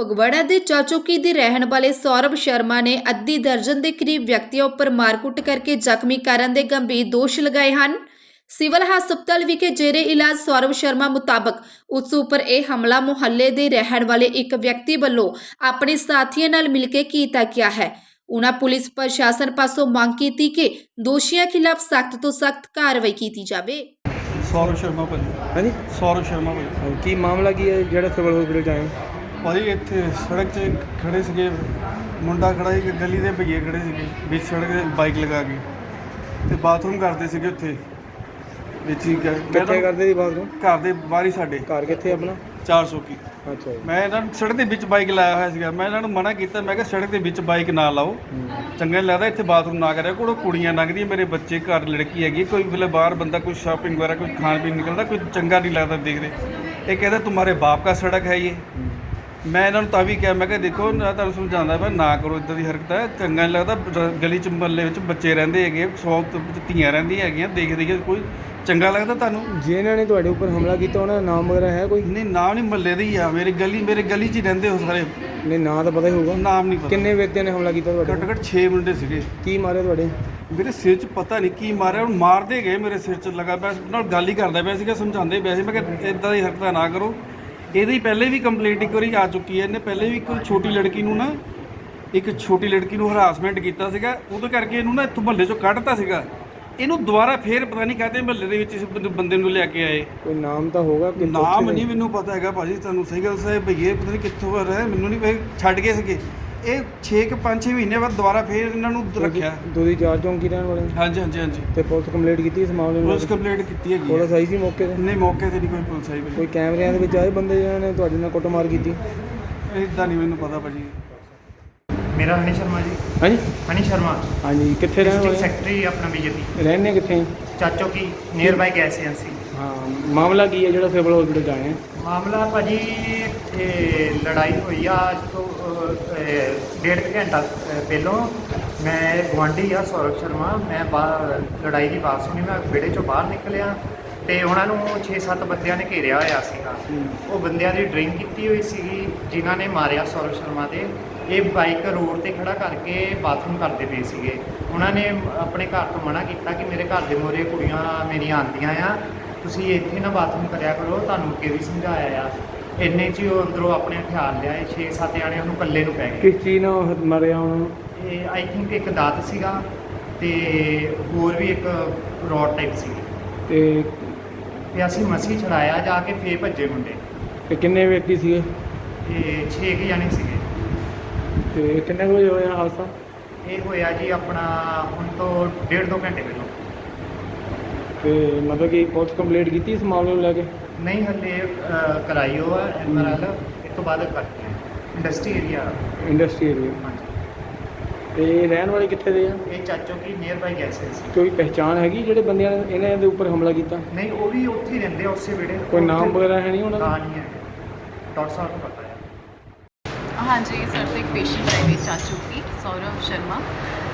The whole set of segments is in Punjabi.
ਫਗਵਾੜਾ ਦੇ ਚਾਚੋਕੀ ਦੇ ਰਹਿਣ ਵਾਲੇ ਸੌਰਵ ਸ਼ਰਮਾ ਨੇ ਅੱਧੀ ਦਰਜਨ ਦੇ ਕਰੀਬ ਵਿਅਕਤੀਆਂ ਉੱਪਰ ਮਾਰਕੁੱਟ ਕਰਕੇ ਜ਼ਖਮੀ ਕਰਨ ਦੇ ਗੰਭੀਰ ਦੋਸ਼ ਲਗਾਏ ਹਨ। ਸਿਵਲ ਹਸਪਤਾਲ ਵਿਖੇ ਜੇਰੇ ਇਲਾਜ ਸੌਰਵ ਸ਼ਰਮਾ ਮੁਤਾਬਕ ਉਸ ਉੱਪਰ ਇਹ ਹਮਲਾ ਮੁਹੱਲੇ ਦੇ ਰਹਿਣ ਵਾਲੇ ਇੱਕ ਵਿਅਕਤੀ ਵੱਲੋਂ ਆਪਣੇ ਸਾਥੀਆਂ ਨਾਲ ਮਿਲ ਕੇ ਕੀਤਾ ਗਿਆ ਹੈ। ਉਨ੍ਹਾਂ ਪੁਲਿਸ ਪ੍ਰਸ਼ਾਸਨ ਪਾਸੋਂ ਮੰਗ ਕੀਤੀ ਕਿ ਦੋਸ਼ੀਆਂ ਖਿਲਾਫ ਸਖਤ ਤੋਂ ਸਖਤ ਕਾਰਵਾਈ ਕੀਤੀ ਜਾਵੇ। ਸੌਰਵ ਸ਼ਰਮਾ ਭਾਜੀ। ਹਾਂਜੀ। ਸੌਰਵ ਸ਼ਰਮਾ ਭਾਜੀ। ਕੀ ਮਾਮਲਾ ਕੀ ਹੈ? ਜਿਹੜਾ ਸਿਵਲ ਹਸਪੀਟਲ ਚ ਆਏ ਹੋ? ਭਾਜੀ ਇੱਥੇ ਸੜਕ 'ਤੇ ਖੜੇ ਸੀਗੇ ਮੁੰਡਾ ਖੜਾ ਸੀ ਗਲੀ ਦੇ ਭਈਏ ਖੜੇ ਸੀਗੇ ਵਿੱਚ ਸੜਕ ਤੇ ਬਾਈਕ ਲਗਾ ਕੇ ਤੇ ਬਾਥਰੂਮ ਕਰਦੇ ਸੀਗੇ ਉੱਥੇ। ਵਿੱਚ ਹੀ ਮੈਂ ਕਿੱਥੇ ਤਾਂ ਕਰਦੇ ਸੀ ਬਾਥਰੂਮ ਘਰ ਦੇ ਬਾਹਰ ਹੀ ਸਾਡੇ। ਘਰ ਕਿੱਥੇ ਆਪਣਾ? 400 ਕੀ। ਅੱਛਾ ਜੀ। ਮੈਂ ਇਹਨਾਂ ਨੂੰ ਸੜਕ ਦੇ ਵਿੱਚ ਬਾਈਕ ਲਾਇਆ ਹੋਇਆ ਸੀਗਾ। ਮੈਂ ਇਹਨਾਂ ਨੂੰ ਮਨਾ ਕੀਤਾ ਮੈਂ ਕਿਹਾ ਸੜਕ ਦੇ ਵਿੱਚ ਬਾਈਕ ਨਾ ਲਾਓ। ਚੰਗਾ ਨਹੀਂ ਲੱਗਦਾ ਇੱਥੇ ਬਾਥਰੂਮ ਨਾ ਕਰਿਆ ਕੋਲ ਕੁੜੀਆਂ ਲੰਘਦੀਆਂ ਮੇਰੇ ਬੱਚੇ ਘਰ ਲੜਕੀ ਹੈਗੀ ਕੋਈ ਵੇਲੇ ਬਾਹਰ ਬੰਦਾ ਕੋਈ ਸ਼ਾਪਿੰਗ ਵਗੈਰਾ ਕੋਈ ਖਾਣ ਪੀਣ ਨਿਕਲਦਾ ਕੋਈ ਚੰਗਾ ਨਹੀਂ ਲੱਗਦਾ ਦੇਖਦੇ। ਇਹ ਕਹਿੰਦਾ ਤੁਹਾਡੇ ਬਾਪ ਦਾ ਸੜਕ ਹੈ ਇਹ ਮੈਂ ਇਹਨਾਂ ਨੂੰ ਤਾਂ ਵੀ ਕਿਹਾ ਮੈਂ ਕਿਹਾ ਦੇਖੋ ਮੈਂ ਤੁਹਾਨੂੰ ਸਮਝਾਉਂਦਾ ਮੈਂ ਨਾ ਕਰੋ ਇਦਾਂ ਦੀ ਹਰਕਤਾਂ। ਚੰਗਾ ਨਹੀਂ ਲੱਗਦਾ ਰ- ਗਲੀ ਚ ਮਹੱਲੇ ਵਿੱਚ ਬੱਚੇ ਰਹਿੰਦੇ ਹੈਗੇ ਸੌ ਤੋਂ ਧੀਆਂ ਰਹਿੰਦੀਆਂ ਹੈਗੀਆਂ ਦੇਖ ਦੇਖੇ ਕੋਈ ਚੰਗਾ ਲੱਗਦਾ ਤੁਹਾਨੂੰ? ਜਿਨ੍ਹਾਂ ਨੇ ਤੁਹਾਡੇ ਉੱਪਰ ਹਮਲਾ ਕੀਤਾ ਉਹਨਾਂ ਦਾ ਨਾਮ ਵਗੈਰਾ ਹੈ ਕੋਈ? ਨਹੀਂ ਨਾਮ ਨਹੀਂ ਮਹੱਲੇ ਦੇ ਹੀ ਆ ਮੇਰੀ ਗਲੀ ਮੇਰੇ ਗਲੀ 'ਚ ਹੀ ਰਹਿੰਦੇ ਹੋ ਸਾਰੇ। ਨਹੀਂ ਨਾਂ ਤਾਂ ਪਤਾ ਹੀ ਹੋਊਗਾ। ਨਾਮ ਨਹੀਂ ਪਤਾ। ਕਿੰਨੇ ਵਿਅਕਤੀਆਂ ਨੇ ਹਮਲਾ ਕੀਤਾ ਤੁਹਾਡੇ ਘੱਟ? ਘੱਟ 6 ਮੁੰਡੇ ਸੀਗੇ। ਕੀ ਮਾਰਿਆ ਤੁਹਾਡੇ? ਮੇਰੇ ਸਿਰ 'ਚ ਪਤਾ ਨਹੀਂ ਕੀ ਮਾਰਿਆ ਹੁਣ ਮਾਰਦੇ ਗਏ ਮੇਰੇ ਸਿਰ 'ਚ ਲਗਾ ਪਿਆ ਨਾਲ ਗੱਲ ਹੀ ਕਰਦਾ ਪਿਆ ਸੀਗਾ ਸਮਝਾਉਂਦੇ ਪਿਆ ਸੀ ਮੈਂ ਕਿਹਾ ਇਦਾਂ ਦੀ ਹਰਕਤਾਂ ਨਾ ਕਰੋ। ਇਹਦੀ ਪਹਿਲੇ ਵੀ ਕੰਪਲੇਂਟ ਇੱਕ ਵਾਰੀ ਆ ਚੁੱਕੀ ਹੈ। ਇਹਨੇ ਪਹਿਲੇ ਵੀ ਇੱਕ ਛੋਟੀ ਲੜਕੀ ਨੂੰ ਨਾ ਇੱਕ ਛੋਟੀ ਲੜਕੀ ਨੂੰ ਹਰਾਸਮੈਂਟ ਕੀਤਾ ਸੀਗਾ। ਉਹਦੇ ਕਰਕੇ ਇਹਨੂੰ ਨਾ ਇੱਥੋਂ ਮਹੱਲੇ 'ਚੋਂ ਕੱਢਤਾ ਸੀਗਾ। ਇਹਨੂੰ ਦੁਬਾਰਾ ਫੇਰ ਪਤਾ ਨਹੀਂ ਕਾਹਦੇ ਮਹੱਲੇ ਦੇ ਵਿੱਚ ਇਸ ਬੰਦੇ- ਨੂੰ ਲਿਆ ਕੇ ਆਏ। ਕੋਈ ਨਾਮ ਤਾਂ ਹੋਗਾ ਕਿ ਨਾਮ ਨਹੀਂ ਮੈਨੂੰ ਪਤਾ ਹੈਗਾ ਭਾਜੀ। ਤੁਹਾਨੂੰ ਸਹੀ ਗੱਲ ਸੇ ਭਈਏ ਪਤਾ ਨਹੀਂ ਕਿੱਥੋਂ ਆ ਰਹੇ ਮੈਨੂੰ ਨਹੀਂ ਪਤਾ ਛੱਡ ਗਏ ਸੀਗੇ। ਇਹ 6 ਕਿ 5-6 ਮਹੀਨੇ ਬਾਅਦ ਦੁਬਾਰਾ ਫੇਰ ਇਹਨਾਂ ਨੂੰ ਰੱਖਿਆ। ਦੋਦੀ ਚਾਰ ਚੌਂਕੀ ਰਹਿਣ ਵਾਲੇ ਹਾਂਜੀ ਹਾਂਜੀ ਹਾਂਜੀ। ਤੇ ਪੁਲਿਸ ਕੰਪਲੀਟ ਕੀਤੀ ਇਸ ਮਾਮਲੇ ਨੂੰ? ਪੁਲਿਸ ਕੰਪਲੇਂਟ ਕੀਤੀ ਹੈਗੀ ਪੁਲਿਸ ਹੈ। ਆਈ ਸੀ ਮੌਕੇ ਤੇ? ਨਹੀਂ ਮੌਕੇ ਤੇ ਨਹੀਂ ਕੋਈ ਪੁਲਿਸ ਆਈ ਕੋਈ ਕੈਮਰਿਆਂ ਦੇ ਵਿੱਚ ਆਏ ਬੰਦੇ ਜਿਹਨਾਂ ਨੇ ਤੁਹਾਡੇ ਨਾਲ ਕੁੱਟਮਾਰ ਕੀਤੀ? ਭਾਜੀ ਇਦਾਂ ਨਹੀਂ ਮੈਨੂੰ ਪਤਾ ਭਾਜੀ। ਮੇਰਾ ਹਨੀ ਸ਼ਰਮਾ ਜੀ। ਹਾਂਜੀ? ਹਨੀ ਸ਼ਰਮਾ। ਹਾਂਜੀ ਕਿੱਥੇ ਰਹਿਣ ਡਿਸਟ੍ਰਿਕਟ ਵਾਲੇ ਸੈਕਟਰੀ ਆਪਣਾ ਬੀਜੇਪੀ। ਰਹਿੰਦੇ ਕਿੱਥੇ? ਚਾਚੋ ਕੀ ਨੀਅਰ ਬਾਈ ਗੈਸ ਏਜੰਸੀ। ਹਾਂ ਮਾਮਲਾ ਕੀ ਹੈ ਜਿਹੜਾ ਸਿਵਲ ਹਸਪੀਟਲ ਆਏ ਆ? ਮਾਮਲਾ ਭਾਜੀ ਇਹ ਲੜਾਈ ਹੋਈ ਆ ਅੱਜ ਤੋਂ ਅਹ, ਡੇਢ ਕੁ ਘੰਟਾ ਅਹ, ਪਹਿਲੋਂ। ਮੈਂ ਗੁਆਂਢੀ ਆ ਸੌਰਵ ਸ਼ਰਮਾ। ਮੈਂ ਬਾਹਰ ਲੜਾਈ ਦੀ ਆਵਾਜ਼ ਸੁਣੀ ਮੈਂ ਵਿਹੜੇ ਚੋਂ ਬਾਹਰ ਨਿਕਲਿਆ ਤੇ ਉਹਨਾਂ ਨੂੰ 6-7 ਬੰਦਿਆਂ ਨੇ ਘੇਰਿਆ ਹੋਇਆ ਸੀਗਾ। ਉਹ ਬੰਦਿਆਂ ਦੀ ਡਰਿੰਕ ਕੀਤੀ ਹੋਈ ਸੀਗੀ ਜਿਨ੍ਹਾਂ ਨੇ ਮਾਰਿਆ ਸੌਰਵ ਸ਼ਰਮਾ ਦੇ ਇਹ ਬਾਈਕ ਰੋਡ ਤੇ ਖੜਾ ਕਰਕੇ ਬਾਥਰੂਮ ਕਰਦੇ ਪਏ ਸੀਗੇ। ਉਹਨਾਂ ਨੇ ਆਪਣੇ ਘਰ ਤੋਂ ਮਨਾ ਕੀਤਾ ਕਿ ਮੇਰੇ ਘਰ ਦੇ ਮੋਰੇ ਕੁੜੀਆਂ ਮੇਰੀਆਂ ਆਉਂਦੀਆਂ ਆ। ਤੁਸੀਂ ਇੱਥੇ ਨਾ ਬਾਥਰੂਮ ਕਰਿਆ ਕਰੋ ਤੁਹਾਨੂੰ ਅੱਗੇ ਵੀ ਸਮਝਾਇਆ ਆ। ਇੰਨੇ 'ਚ ਹੀ ਉਹ ਅੰਦਰੋਂ ਆਪਣੇ ਹਥਿਆਰ ਲਿਆਏ 6-7 ਜਾਣੇ ਉਹਨੂੰ ਇਕੱਲੇ ਨੂੰ ਪੈ ਗਏ। ਕਿਸ ਚੀਜ਼ ਨਾਲ ਮਾਰਿਆ ਉਹਨਾਂ ਨੂੰ ਇਹ ਆਈ ਥਿੰਕ ਇੱਕ ਦਾਤ ਸੀਗਾ ਤੇ ਹੋਰ ਵੀ ਇੱਕ ਰੋਡ ਟਾਈਪ ਸੀ ਤੇ ਤੇ ਅਸੀਂ ਮਸੀਂ ਛੜਾਇਆ ਜਾ ਕੇ ਫੇਰ ਭੱਜੇ ਮੁੰਡੇ। ਤੇ ਕਿੰਨੇ ਵਿਅਕਤੀ ਸੀਗੇ? ਤੇ 6 ਕੁ ਜਾਣੇ ਸੀਗੇ। ਤੇ ਕਿੰਨੇ ਕੁ ਵਜੇ ਹੋਇਆ ਹਾਦਸਾ? ਇਹ ਹੋਇਆ ਜੀ ਆਪਣਾ ਹੁਣ ਤੋਂ ਡੇਢ ਦੋ ਘੰਟੇ ਪਹਿਲਾਂ। ਤੇ ਮਤਲਬ ਕਿ ਪੁਲਿਸ ਕੰਪਲੀਟ ਕੀਤੀ ਇਸ ਮਾਮਲੇ ਨੂੰ ਲੈ ਕੇ? ਨਹੀਂ ਹੱਲੇ ਅਹ, ਕਰਾਈ ਉਹ ਆ ਐਮਆਰਐਲ ਇਸ ਤੋਂ ਬਾਅਦ ਕਰਦੇ ਆ। ਇੰਡਸਟਰੀ ਏਰੀਆ ਇੰਡਸਟਰੀ ਏਰੀਆ ਹਾਂਜੀ। ਤੇ ਇਹ ਰਹਿਣ ਵਾਲੇ ਕਿੱਥੇ ਦੇ ਆ? ਇਹ ਚਾਚੋ ਕੀ ਨੀਅਰ ਬਾਈ ਗੈਸਸ ਕੋਈ ਪਹਿਚਾਣ ਹੈਗੀ ਜਿਹੜੇ ਬੰਦਿਆਂ ਨੇ ਇਹਨਾਂ ਦੇ ਉੱਪਰ ਹਮਲਾ ਕੀਤਾ? ਨਹੀਂ ਉਹ ਵੀ ਉੱਥੇ ਹੀ ਰਹਿੰਦੇ ਆ ਉਸੇ ਵੇੜੇ ਕੋਈ ਨਾਮ ਵਗੈਰਾ ਹੈ ਨਹੀਂ ਉਹਨਾਂ ਦਾ? ਨਹੀਂ ਹੈ ਡਾਕਟਰ ਸਾਹਿਬ ਨੂੰ ਪਤਾ ਹੈ। ਹਾਂਜੀ ਸਰ ਤੇ ਇੱਕ ਪੇਸ਼ੈਂਟ ਹੈ ਵੀ ਚਾਚੂ ਕੀ Saurav Sharma.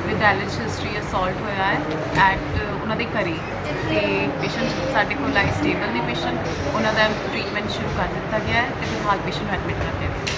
With allergy history assault ਹੋਇਆ ਹੈ ਐਟ uh, ਉਹਨਾਂ ਦੇ ਘਰੇ। ਤੇ ਪੇਸ਼ੈਂਟ ਸਾਡੇ ਕੋਲ ਆਈ ਸਟੇਬਲ ਨੇ ਪੇਸ਼ੈਂਟ ਉਹਨਾਂ ਦਾ ਟ੍ਰੀਟਮੈਂਟ ਸ਼ੁਰੂ ਕਰ ਦਿੱਤਾ ਗਿਆ ਹੈ ਤੇ ਫਿਲਹਾਲ ਪੇਸ਼ੈਂਟ ਐਡਮਿਟ ਕਰ ਲਿਆ